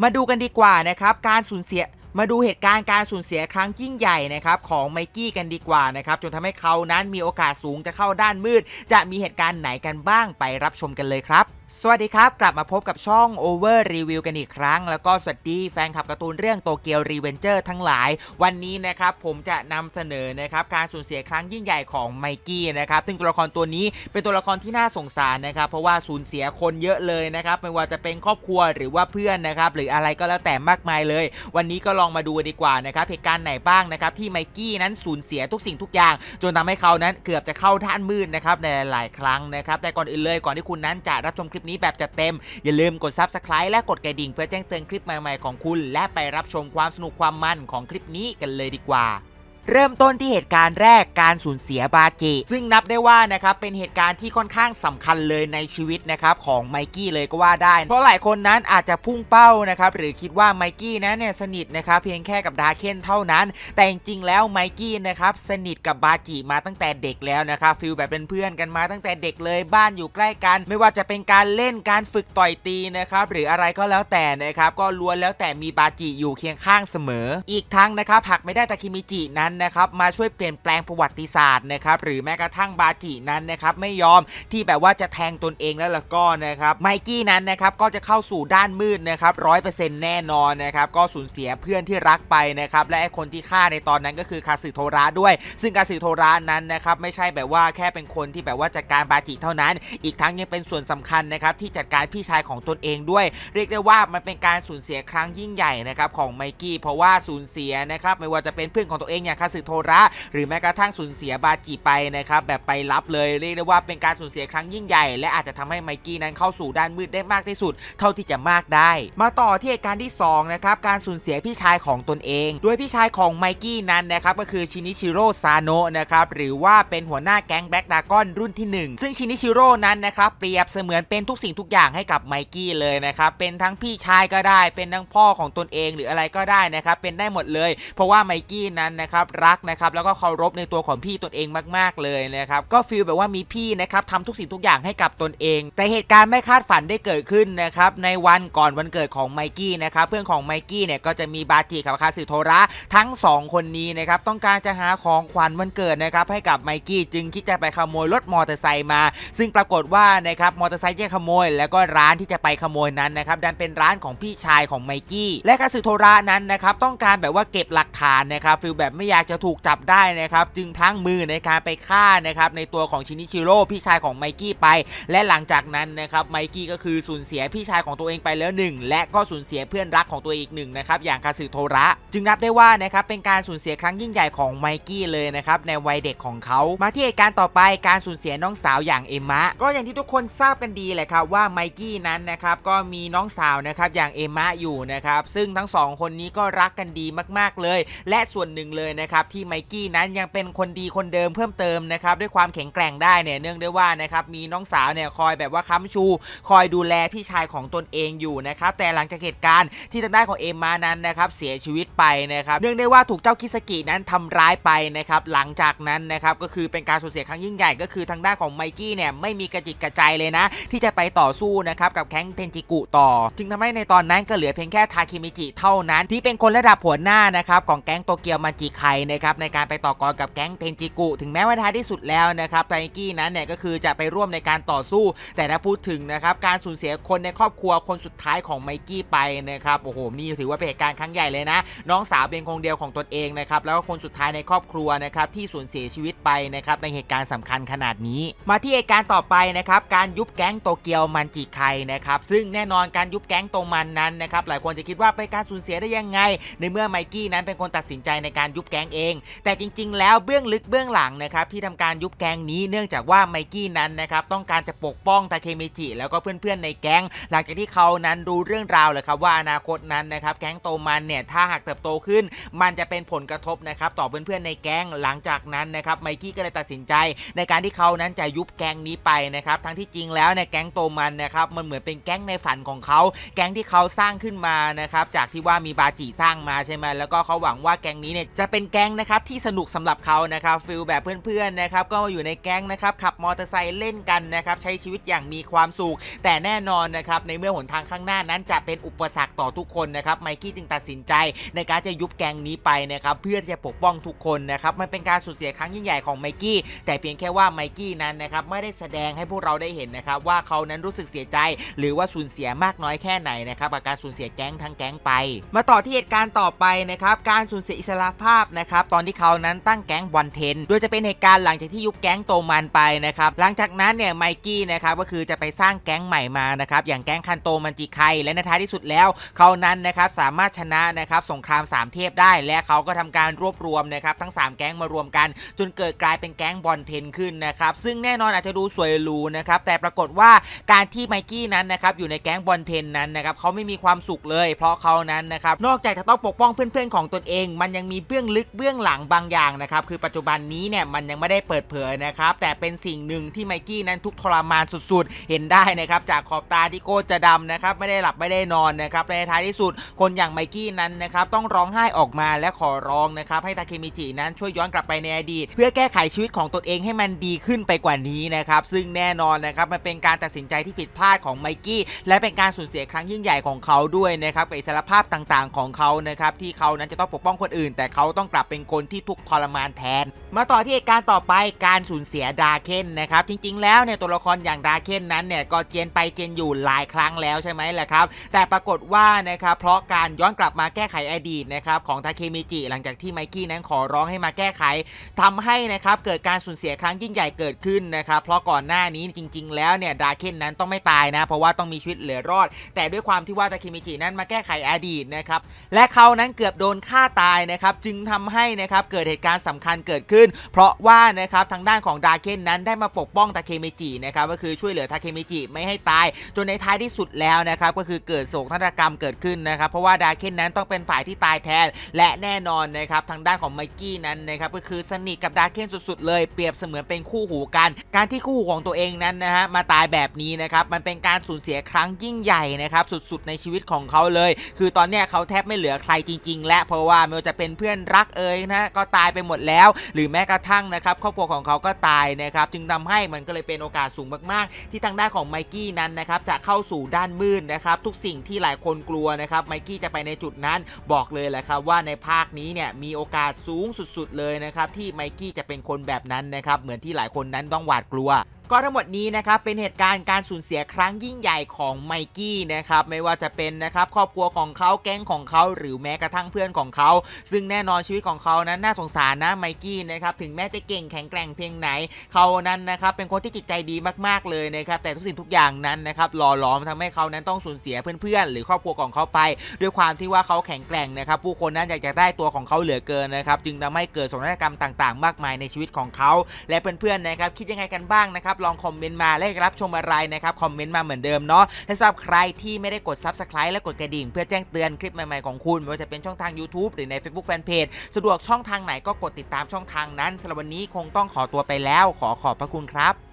มาดูกันดีกว่านะครับการสูญเสียมาดูเหตุการณ์การสูญเสียครั้งยิ่งใหญ่นะครับของไมกี้กันดีกว่านะครับจนทำให้เขานั้นมีโอกาสสูงจะเข้าด้านมืด จะมีเหตุการณ์ไหนกันบ้างไปรับชมกันเลยครับ สวัสดีครับ กลับมาพบกับช่อง Over Review กันอีกครั้ง แล้วก็สวัสดีแฟนคลับการ์ตูนเรื่องโตเกียวรีเวนเจอร์ทั้งหลาย วันนี้นะครับผมจะนำเสนอนะครับการสูญเสียครั้งยิ่งใหญ่ของไมกี้นะครับซึ่งตัวละครตัวนี้เป็นตัวละครที่น่าสงสารนะครับ เพราะว่าสูญเสียคนเยอะเลยนะครับไม่ว่าจะเป็นครอบครัวหรือว่าเพื่อนนะครับหรืออะไรก็แล้วแต่มากมายเลย วันนี้ก็ลองมาดูดีกว่านะครับเหตุการณ์ไหนบ้างนะครับที่ไมกี้นั้นสูญเสียทุกสิ่งทุกอย่าง จนทำให้เขานั้นเกือบจะเข้าท่านมืดนะครับในหลายครั้งนะครับแต่ก่อนอื่นเลยก่อนที่คุณนั้นจะรับชมคลิปนี้แบบจัดเต็ม อย่าลืมกด Subscribe และกดกระดิ่งเพื่อแจ้งเตือนคลิปใหม่ๆของคุณ และไปรับชมความสนุกความมันของคลิปนี้กันเลยดีกว่า เริ่มต้นที่เหตุการณ์แรกการสูญเสียบาจิ ซึ่งนับได้ว่านะครับเป็นเหตุการณ์ที่ค่อนข้างสำคัญเลยในชีวิตนะครับของไมกี้เลยก็ว่าได้ เพราะหลายคนนั้นอาจจะพุ่งเป้านะครับหรือคิดว่าไมกี้นั้นเนี่ยสนิทนะครับเพียงแค่กับดาเคนเท่านั้น แต่จริงๆแล้วไมกี้นะครับสนิทกับบาจิมาตั้งแต่เด็กแล้วนะครับฟิลแบบเป็นเพื่อนกันมาตั้งแต่เด็กเลยบ้านอยู่ใกล้กัน ไม่ว่าจะเป็นการเล่นการฝึกต่อยตีนะครับหรืออะไรก็แล้วแต่นะครับก็ล้วนแล้วแต่มีบาจิอยู่เคียงข้างเสมอ อีกทั้งนะครับหากไม่ได้ตาคิมิจินั้นนะครับมาช่วยเปลี่ยนแปลงประวัติศาสตร์นะครับหรือแม้กระทั่งบาจินั้นนะครับไม่ยอมที่แบบว่าจะแทงตนเองแล้วล่ะก็นะครับไมกี้นั้นนะครับก็จะเข้าสู่ด้านมืดนะครับร้อยเปอร์เซ็นต์แน่นอนนะครับก็สูญเสียเพื่อนที่รักไปนะครับและคนที่ฆ่าในตอนนั้นก็คือคาสึโทระด้วย ซึ่งคาสึโทระนั้นนะครับไม่ใช่แบบว่าแค่เป็นคนที่แบบว่าจัดการบาจิเท่านั้น อีกทั้งยังเป็นส่วนสำคัญนะครับที่จัดการพี่ชายของตนเองด้วย เรียกได้ว่ามันเป็นการสูญเสียครั้งยิ่งใหญ่นะครับของไมกี้เพราะว่าสูญเสียนะครับไม่ว่าจะเป็นเพื่อนของตัวเองอย่างคาสึโทระ หรือแม้กระทั่งสูญเสียบาจิไปนะครับแบบไปรับเลยเรียกได้ว่าเป็นการสูญเสียครั้งยิ่งใหญ่ และอาจจะทำให้ไมกี้นั้นเข้าสู่ด้านมืดได้มากที่สุด เท่าที่จะมากได้ มาต่อที่เหตุการณ์ที่สองนะครับการสูญเสียพี่ชายของตนเองด้วยพี่ชายของไมกี้นั้นนะครับก็คือชินิชิโร่ซาโนะนะครับหรือว่าเป็นหัวหน้าแก๊งแบล็กดากอนรุ่นที่หนึ่งซึ่งชินิชิโร่นั้นนะครับเปรียบเสมือนเป็นทุกสิ่งทุกอย่างให้กับไมกี้เลยนะครับเป็นทั้งพี่ชายก็ได้ เป็นทั้งพ่อของตนเองหรืออะไรก็ได้นะครับเป็นได้หมดเลย เพราะว่าไมกี้นั้นนะครับรักนะครับแล้วก็เคารพในตัวของพี่ตนเองมาก ๆเลยนะครับก็ฟีลแบบว่ามีพี่นะครับทำทุกสิ่งทุกอย่างให้กับตนเอง แต่เหตุการณ์ไม่คาดฝันได้เกิดขึ้นนะครับในวันก่อนวันเกิดของไมกี้นะครับเพื่อนของไมกี้เนี่ยก็จะมีบาจิกับคาสึโทระทั้งสองคนนี้นะครับต้องการจะหาของขวัญวันเกิดนะครับให้กับไมกี้จึงคิดจะไปขโมยรถมอเตอร์ไซค์มา ซึ่งปรากฏว่านะครับมอเตอร์ไซค์ที่ขโมย แล้วก็ร้านที่จะไปขโมยนั้นนะครับดันเป็นร้านของพี่ชายของไมกี้และคาสึโทระนั้นนะครับต้องการแบบว่าเก็บหลักฐานนะครับฟีลแบบไม่อยากจะถูกจับได้นะครับจึงพลั้งมือในการไปฆ่านะครับในตัวของชินิชิโร่พี่ชายของไมกี้ไป และหลังจากนั้นนะครับไมกี้ก็คือสูญเสียพี่ชายของตัวเองไปแล้วหนึ่งและก็สูญเสียเพื่อนรักของตัวอีกหนึ่งนะครับอย่างคาสึโทระ จึงนับได้ว่านะครับเป็นการสูญเสียครั้งยิ่งใหญ่ของไมกี้เลยนะครับในวัยเด็กของเขา มาที่เหตุการณ์ต่อไปการสูญเสียน้องสาวอย่างเอมมะก็อย่างที่ทุกคนทราบกันดีแหละครับว่าไมกี้นั้นนะครับก็มีน้องสาวนะครับอย่างเอมมะอยู่นะครับซึ่งทั้งสองคนนี้ก็รักกันดีมาก ๆเลย และส่วนหนึ่งเลยนะครับที่ไมกี้นั้นยังเป็นคนดีคนเดิมเพิ่มเติมนะครับด้วยความแข็งแกร่งได้เนี่ยเนื่องด้วยว่านะครับมีน้องสาวเนี่ยคอยแบบว่าค้ำชู คอยดูแลพี่ชายของตนเองอยู่นะครับแต่หลังจากเหตุการณ์ที่ทางด้านของเอมมานั้นนะครับเสียชีวิตไปนะครับเนื่องได้ว่าถูกเจ้าคิสกินั้นทำร้ายไปนะครับหลังจากนั้นนะครับก็คือเป็นการสูญเสียครั้งยิ่งใหญ่ก็คือทางด้านของไมกี้เนี่ยไม่มีกระจิตกระใจเลยนะ ที่จะไปต่อสู้นะครับกับแข้งเทนจิกุต่อ จึงทำให้ในตอนนั้นก็เหลือเพียงแค่ทาคิมิจิเท่านั้นที่เป็นคนระดับหัวหน้านะครับของแก๊งโตเกียวมันจิไคนะครับในการไปต่อกรกับแก๊งเทนจิกุ ถึงแม้ว่าท้ายที่สุดแล้วนะครับไทกี้นั้นเนี่ยก็คือจะไปร่วมในการต่อสู้ แต่ถ้าพูดถึงนะครับการสูญเสียคนในครอบครัวคนสุดท้ายของไมกี้ไปนะครับโอ้โหนี่ถือว่าเป็นเหตุการณ์ครั้งใหญ่เลยนะ น้องสาวเป็นคนเดียวของตนเองนะครับแล้วก็คนสุดท้ายในครอบครัวนะครับที่สูญเสียชีวิตไปนะครับในเหตุการณ์สำคัญขนาดนี้ มาที่เหตุการณ์ต่อไปนะครับการยุบแก๊งโตเกียวมันจิไคนะครับซึ่งแน่นอนการยุบแก๊งโตมันนั้นนะครับหลายคนจะคิดว่าเป็นการสูญเสียได้ยังไง ในเมื่อไมกี้นั้นเป็นคนตัดสินใจในการยุบแก๊งเอง แต่จริง ๆ แล้วเบื้องลึกเบื้องหลังนะครับที่ทำการยุบแก๊งนี้เนื่องจากว่าไมกี้นั้นนะครับต้องการจะปกป้องทาเคมิจิแล้วก็เพื่อนๆในแก๊ง หลังจากที่เขานั้นรู้เรื่องราวเลยครับว่าอนาคตนั้นนะครับแก๊งโตมันเนี่ยถ้าหากเติบโตขึ้น มันจะเป็นผลกระทบนะครับต่อเพื่อนๆในแก๊งหลังจากนั้นนะครับไมกี้ก็เลยตัดสินใจ ในการที่เขานั้นจะยุบแก๊งนี้ไปนะครับทั้งที่จริงแล้วเนี่ยแก๊งโตมันนะครับมันเหมือนเป็นแก๊งในฝันของเขา แก๊งที่เขาสร้างขึ้นมานะครับจากที่ว่ามีบาจิสร้างมาใช่ไหมแล้วก็เขาหวังว่าแก๊งนี้เนี่ยจะเป็นแก๊งนะครับที่สนุกสำหรับเขานะครับฟิลแบบเพื่อนๆนะครับก็มาอยู่ในแก๊งนะครับขับมอเตอร์ไซค์เล่นกันนะครับใช้ชีวิตอย่างมีความสุขแต่แน่นอนนะครับในเมื่อหนทางข้างหน้านั้นจะเป็นอุปสรรคต่อทุกคนนะครับไมกี้จึงตัดสินใจในการจะยุบแก๊งนี้ไปนะครับเพื่อจะปกป้องทุกคนนะครับมันเป็นการสูญเสียครั้งยิ่งใหญ่ของไมกี้แต่เพียงแค่ว่าไมกี้นั้นนะครับไม่ได้แสดงให้พวกเราได้เห็นนะครับว่าเขานั้นรู้สึกเสียใจ หรือว่าสูญเสียมากน้อยแค่ไหนนะครับกับการสูญเสียแก๊งทั้งแก๊งไป มาต่อที่เหตุการณ์ต่อไปนะครับการสูญเสียอิสรภาพนะครับตอนที่เขานั้นตั้งแก๊งวันเทน โดยจะเป็นเหตุการณ์หลังจากที่ยุบแก๊งโตมันไปนะครับหลังจากนั้นเนี่ยไมกี้นะครับก็คือจะไปสร้างแก๊งใหม่มานะครับอย่างแก๊งคันโตมันจิไคและในท้ายที่สุดแล้ว เขานั้นนะครับสามารถชนะนะครับสงครามสามเทพได้ และเขาก็ทำการรวบรวมนะครับทั้ง 3 แก๊งมารวมกัน จนเกิดกลายเป็นแก๊งบอลเทนขึ้นนะครับซึ่งแน่นอนอาจจะดูสวยหรูนะครับแต่ปรากฏว่าการที่ไมกี้นั้นนะครับอยู่ในแก๊งบอลเทนนั้นนะครับเขาไม่มีความสุขเลย เพราะเขานั้นนะครับนอกจากจะต้องปกป้องเพื่อนๆของตนเอง มันยังมีเบื้องลึกเบื้องหลังบางอย่างนะครับคือปัจจุบันนี้เนี่ยมันยังไม่ได้เปิดเผยนะครับแต่เป็นสิ่งหนึ่งที่ไมกี้นั้นทุกทรมานสุดๆ เห็นได้นะครับจากขอบตาที่โกจะดำนะครับไม่ได้หลับไม่ได้นอนนะครับในท้ายที่สุดคนอย่างไมกี้นั้นนะครับต้องร้องไห้ออกมาและขอร้องนะครับให้ทาเคมิจินั้นช่วยย้อนกลับไปในอดีต เพื่อแก้ไขชีวิตของตนเองให้มันดีขึ้นไปกว่านี้นะครับซึ่งแน่นอนนะครับมันเป็นการตัดสินใจที่ผิดพลาดของไมกี้และเป็นการสูญเสียครั้งยิ่งใหญ่ของเขาด้วยนะครับกับอิสรภาพต่างๆ ของเขานะครับที่เขานั้นจะต้องปกป้องคนอื่น แต่เขาต้องกลับเป็นคนที่ทุกข์ทรมานแทน มาต่อที่เหตุการณ์ต่อไปการสูญเสียดาเคนนะครับจริง ๆ แล้วเนี่ยตัวละครอย่างดาเคนนั้นเนี่ยก็เจนไปเจนอยู่หลายครั้งแล้วใช่ไหมแหละครับ แต่ปรากฏว่านะครับเพราะการย้อนกลับมาแก้ไขอดีตนะครับของทาเคมิจิหลังจากที่ไมกี้นั้นขอร้องให้มาแก้ไขทำให้นะครับเกิดการสูญเสียครั้งยิ่งใหญ่เกิดขึ้นนะครับเพราะก่อนหน้านี้จริง ๆ แล้วเนี่ยดาเคนนั้นต้องไม่ตายนะ เพราะว่าต้องมีชีวิตเหลือรอด แต่ด้วยความที่ว่าทาเคมิจินั้นมาแก้ไขอดีตนะครับและเขานั้นเกือบโดนฆ่าตายนะครับจึงทำให้นะครับเกิดเหตุการณ์สำคัญเกิดขึ้นเพราะว่านะครับทางด้านของดาเคนนั้นได้มาปกป้องทาเคมิจินะครับก็คือช่วยเหลือทาเคมิจิไม่ให้ตาย จนในท้ายที่สุดแล้วนะครับก็คือเกิดโศกนาฏกรรมเกิดขึ้นนะครับเพราะว่าดาเคนนั้นต้องเป็นฝ่ายที่ตายแทน และแน่นอนนะครับทางด้านของไมกี้นั้นนะครับก็คือสนิทกับดาเคนสุดๆ เลยเปรียบเสมือนเป็นคู่หูกัน การที่คู่หูของตัวเองนั้นนะฮะมาตายแบบนี้นะครับมันเป็นการสูญเสียครั้งยิ่งใหญ่นะครับสุดๆ ในชีวิตของเขาเลย คือตอนเนี้ยเขาแทบไม่เหลือใครจริง ๆ และเพราะว่าไม่ว่าจะเป็นเพื่อนรักเอ่ยนะก็ตายไปหมดแล้ว หรือแม้กระทั่งนะครับครอบครัวของเขาก็ตายนะครับจึงทำให้มันก็เลยเป็นโอกาสสูงมากๆ ที่ทางด้านของไมกี้นั้นนะครับจะเข้าสู่ด้านมืดนะครับทุกสิ่งที่หลายคนกลัวนะครับไมกี้จะไปในจุดนั้นบอกเลยแหละครับว่าในภาคนี้เนี่ยมีโอกาสสูงสุดๆเลยนะครับที่ไมกี้จะเป็นคนแบบนั้นนะครับเหมือนที่หลายคนนั้นต้องหวาดกลัว ก็ทั้งหมดนี้นะครับเป็นเหตุการณ์การสูญเสียครั้งยิ่งใหญ่ของไมกี้นะครับไม่ว่าจะเป็นนะครับครอบครัวของเขาแก๊งของเขาหรือแม้กระทั่งเพื่อนของเขา ซึ่งแน่นอนชีวิตของเขานั้นน่าสงสารนะไมกี้นะครับถึงแม้จะเก่งแข็งแกร่งเพียงไหน เขานั้นนะครับเป็นคนที่จิตใจดีมากๆเลยนะครับแต่ทุกสิ่งทุกอย่างนั้นนะครับหล่อหลอมทำให้เขานั้นต้องสูญเสียเพื่อนๆ หรือครอบครัวของเขาไป ด้วยความที่ว่าเขาแข็งแกร่งนะครับผู้คนนั้นอยากจะได้ตัวของเขาเหลือเกินนะครับจึงทำให้เกิดสถานกรรมต่าง ๆ มากมายในชีวิตของเขา และเพื่อนๆนะครับคิดยังไงกันบ้างนะครับลองคอมเมนต์มาและรับชมอะไรนะครับคอมเมนต์มาเหมือนเดิมเนาะและสำหรับใครที่ไม่ได้กด Subscribe และกดกระดิ่ง เพื่อแจ้งเตือนคลิปใหม่ๆของคุณไม่ว่าจะเป็นช่องทาง YouTube หรือใน Facebook Fanpage สะดวกช่องทางไหนก็กดติดตามช่องทางนั้นสำหรับวันนี้คงต้องขอตัวไปแล้ว ขอขอบพระคุณครับ